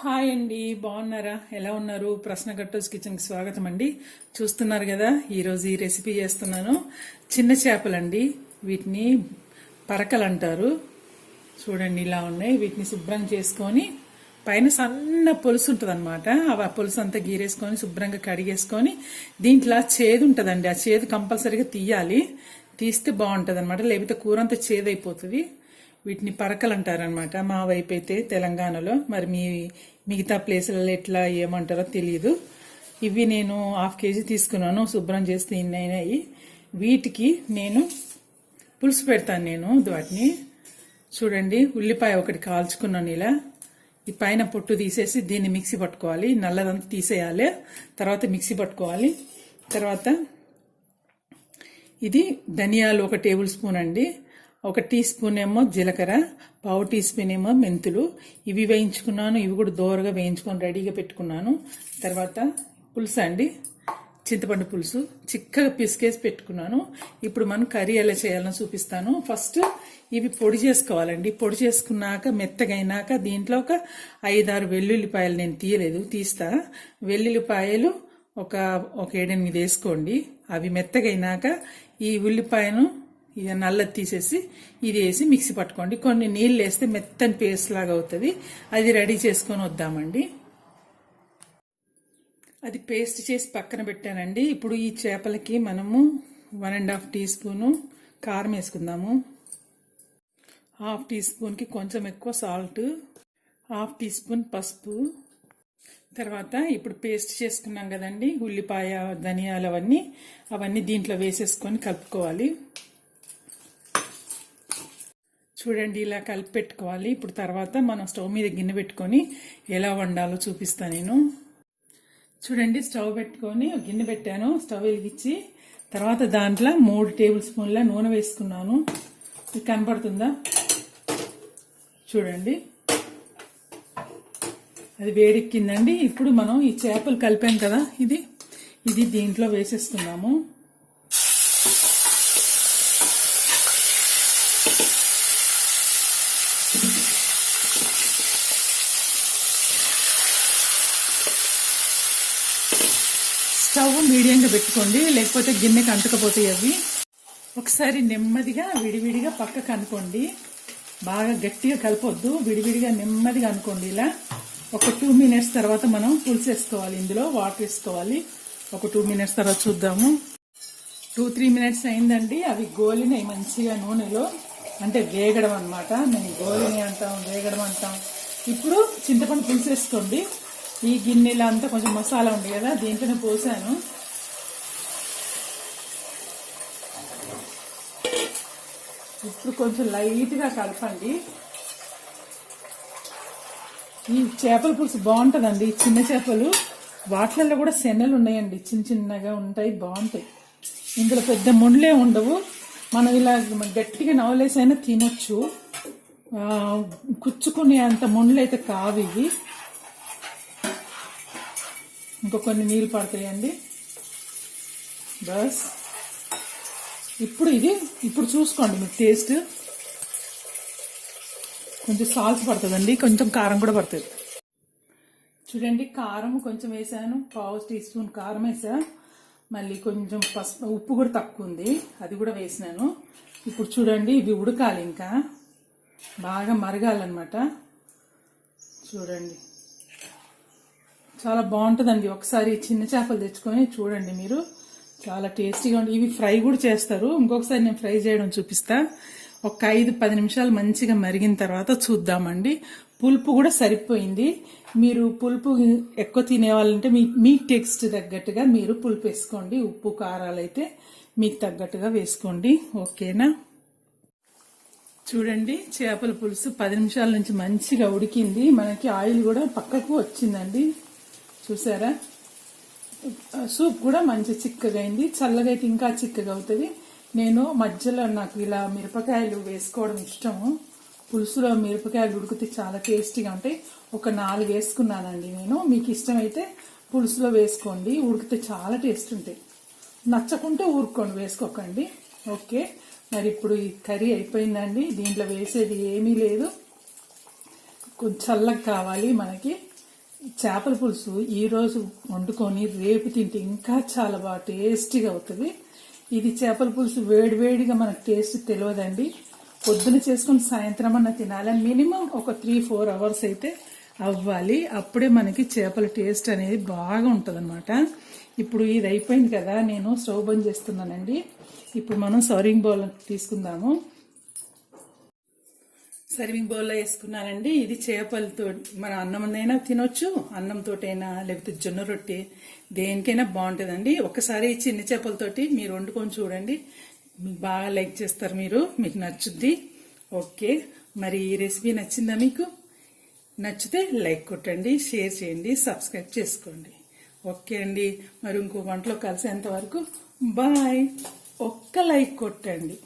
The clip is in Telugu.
హాయ్ అండి బాగున్నారా? ఎలా ఉన్నారు? ప్రశ్న గట్టోస్ కిచెన్కి స్వాగతం అండి. చూస్తున్నారు కదా ఈరోజు ఈ రెసిపీ చేస్తున్నాను. చిన్న చేపలండి వీటిని పరకలు అంటారు. చూడండి ఇలా ఉన్నాయి. వీటిని శుభ్రం చేసుకొని పైన సన్న పులుసు ఉంటుంది అనమాట ఆ పులుసు అంతా గీరేసుకొని శుభ్రంగా కడిగేసుకొని దీంట్లో చేదు ఉంటుందండి. ఆ చేదు కంపల్సరీగా తీయాలి. తీస్తే బాగుంటుంది అనమాట లేకపోతే కూర అంతా చేదైపోతుంది. వీటిని పరకలు అంటారనమాట మా వైపు అయితే తెలంగాణలో. మరి మీ మిగతా ప్లేసులలో ఎట్లా ఏమంటారో తెలియదు ఇవి నేను హాఫ్ కేజీ తీసుకున్నాను. శుభ్రం చేస్తే ఇన్ని వీటికి నేను పులుసు పెడతాను నేను వాటిని. చూడండి ఉల్లిపాయ ఒకటి కాల్చుకున్నాను ఇలా. ఈ పైన పొట్టు తీసేసి దీన్ని మిక్సీ పట్టుకోవాలి. నల్లదంతా తీసేయాలి. తర్వాత మిక్సీ పట్టుకోవాలి. తర్వాత ఇది ధనియాలు ఒక టేబుల్ స్పూన్ అండి. ఒక టీ స్పూన్ ఏమో జీలకర్ర పావు టీ స్పూన్ ఏమో మెంతులు. ఇవి వేయించుకున్నాను ఇవి కూడా దోరగా వేయించుకొని రెడీగా పెట్టుకున్నాను. తర్వాత పులుసు అండి? చింతపండు పులుసు. చిక్కగా పిసికేసి పెట్టుకున్నాను. ఇప్పుడు మనం కర్రీ ఎలా చేయాలని చూపిస్తాను. ఫస్ట్ ఇవి పొడి చేసుకోవాలండి. పొడి చేసుకున్నాక మెత్తగైనాక దీంట్లో ఒక ఐదారు వెల్లుల్లిపాయలు నేను తీయలేదు తీస్తా. వెల్లుల్లిపాయలు ఒక ఒక ఏడెనిమిది వేసుకోండి. అవి మెత్తగైనాక ఈ ఉల్లిపాయను ఇది నల్లది తీసేసి ఇది వేసి మిక్సీ పట్టుకోండి. కొన్ని నీళ్ళు వేస్తే మెత్తని పేస్ట్ లాగా అవుతుంది. అది రెడీ చేసుకొని వద్దామండి. అది పేస్ట్ చేసి పక్కన పెట్టానండి. ఇప్పుడు ఈ చేపలకి మనము one and half tea spoon కారం వేసుకుందాము. హాఫ్ టీ స్పూన్కి కొంచెం ఎక్కువ సాల్ట్ హాఫ్ టీ స్పూన్ పసుపు. తర్వాత ఇప్పుడు పేస్ట్ చేసుకున్నాం కదండి ఉల్లిపాయ ధనియాలు అవన్నీ అవన్నీ దీంట్లో వేసేసుకొని కలుపుకోవాలి. చూడండి ఇలా కలిపి పెట్టుకోవాలి ఇప్పుడు తర్వాత మనం స్టవ్ మీద గిన్నె పెట్టుకొని ఎలా వండాలో చూపిస్తాను నేను. చూడండి స్టవ్ పెట్టుకొని గిన్నె పెట్టాను స్టవ్ వెలిగించి తర్వాత దాంట్లో మూడు టేబుల్ స్పూన్ల నూనె వేసుకున్నాను. ఇది కనపడుతుందా? చూడండి. అది వేడెక్కిందండి. ఇప్పుడు మనం ఈ చేపలు కలిపాం కదా ఇది. ఇది దీంట్లో వేసేసుకున్నాము స్టవ్ మీడియంగా పెట్టుకోండి లేకపోతే గిన్నెకి అంటుకపోతాయి అవి. ఒకసారి నెమ్మదిగా విడివిడిగా పక్కకు అనుకోండి. బాగా గట్టిగా కలపొద్దు విడివిడిగా నెమ్మదిగా అనుకోండి ఇలా. ఒక టూ మినిట్స్ తర్వాత మనం పులుసు వేసుకోవాలి ఇందులో వాటర్ వేసుకోవాలి. ఒక టూ మినిట్స్ తర్వాత చూద్దాము. టూ త్రీ మినిట్స్ అయిందండి. అవి గోలినాయి మంచిగా నూనెలో. అంటే వేగడం అనమాట మేము గోలిని అంటాం వేగడం అంటాం. ఇప్పుడు చింతపండు పులుసు వేసుకోండి ఈ గిన్నెలో అంతా కొంచెం మసాలా ఉంది కదా దీంట్లోనే పోసాను. ఇప్పుడు కొంచెం లైట్గా కలపండి. ఈ చేపల పులుసు బాగుంటుందండి చిన్న చేపలు. వాటిలలో కూడా శనలు ఉన్నాయండి చిన్న చిన్నగా ఉంటాయి బాగుంటాయి. ఇందులో పెద్ద ముండ్లే ఉండవు. మనం ఇలా గట్టిగా నవలేసైనా తినొచ్చు. కుచ్చుకునే అంత ముండ్లు అయితే కావు ఇవి. ఇంకా కొన్ని నీళ్ళు పడతాయండి. బస్. ఇప్పుడు ఇది ఇప్పుడు చూసుకోండి మీకు టేస్ట్. కొంచెం సాల్ట్ పడుతుందండి కొంచెం కారం కూడా పడుతుంది. చూడండి కారం కొంచెం వేసాను పావు టీ స్పూన్ కారం వేసా. మళ్ళీ కొంచెం పసుపు ఉప్పు కూడా తక్కువ ఉంది అది కూడా వేసినాను. ఇప్పుడు చూడండి ఇవి ఉడకాలి ఇంకా. బాగా మరగాలన్నమాట. చూడండి. చాలా బాగుంటుందండి. ఒకసారి చిన్న చేపలు తెచ్చుకొని చూడండి మీరు. చాలా టేస్టీగా ఉంటుంది ఇవి ఫ్రై కూడా చేస్తారు. ఇంకొకసారి నేను ఫ్రై చేయడం చూపిస్తా. ఒక ఐదు పది నిమిషాలు మంచిగా మరిగిన తర్వాత చూద్దామండి. పులుపు కూడా సరిపోయింది. మీరు పులుపు ఎక్కువ తినేవాళ్ళంటే మీ మీ టేస్ట్ తగ్గట్టుగా మీరు పులుపు వేసుకోండి. ఉప్పు కారాలు అయితే మీకు తగ్గట్టుగా వేసుకోండి. ఓకేనా? చూడండి చేపల పులుసు పది నిమిషాల నుంచి మంచిగా ఉడికింది. మనకి ఆయిల్ కూడా పక్కకు వచ్చిందండి. చూసారా? సూప్ కూడా మంచి చిక్కగా అయింది. చల్లగా అయితే ఇంకా చిక్కగా అవుతుంది. నేను మధ్యలో నాకు ఇలా మిరపకాయలు వేసుకోవడం ఇష్టము. పులుసులో మిరపకాయలు ఉడికితే చాలా టేస్టీగా ఉంటాయి. ఒక నాలుగు వేసుకున్నానండి నేను. మీకు ఇష్టమైతే పులుసులో వేసుకోండి. ఉడికితే చాలా టేస్ట్ ఉంటాయి. నచ్చకుంటే ఊరుకోండి వేసుకోకండి. ఓకే. మరి ఇప్పుడు ఈ కర్రీ అయిపోయిందండి. దీంట్లో వేసేది ఏమీ లేదు. కొంచెం చల్లగా కావాలి మనకి. చేపల పులుసు ఈరోజు వండుకొని రేపు తింటే ఇంకా చాలా బాగా టేస్టీగా అవుతుంది. ఇది చేపల పులుసు వేడివేడిగా మనకు టేస్ట్ తెలియదండి. పొద్దున చేసుకుని సాయంత్రం అన్న తినాలి. మినిమం ఒక త్రీ ఫోర్ అవర్స్ అయితే అవ్వాలి. అప్పుడే మనకి చేపల టేస్ట్ అనేది బాగా ఉంటుంది ఇప్పుడు ఇది అయిపోయింది కదా నేను స్టవ్ బంద్ చేస్తున్నానండి. ఇప్పుడు మనం సౌరింగ్ బౌల్ తీసుకుందాము. సర్వింగ్ బౌల్లో వేసుకున్నానండి. ఇది చేపలతో మన అన్నందైనా తినొచ్చు అన్నంతోటైనా లేకపోతే జొన్న రొట్టె దేనికైనా బాగుంటుందండి. ఒకసారి చిన్న చేపలతోటి మీరు వండుకొని చూడండి. బాగా లైక్ చేస్తారు మీరు మీకు నచ్చుద్ది. ఓకే మరి ఈ రెసిపీ నచ్చిందా మీకు? నచ్చితే లైక్ కొట్టండి షేర్ చేయండి సబ్స్క్రైబ్ చేసుకోండి. ఓకే అండి మరి ఇంకో వంటలో కలిసేంత వరకు బాయ్. ఒక్క లైక్ కొట్టండి.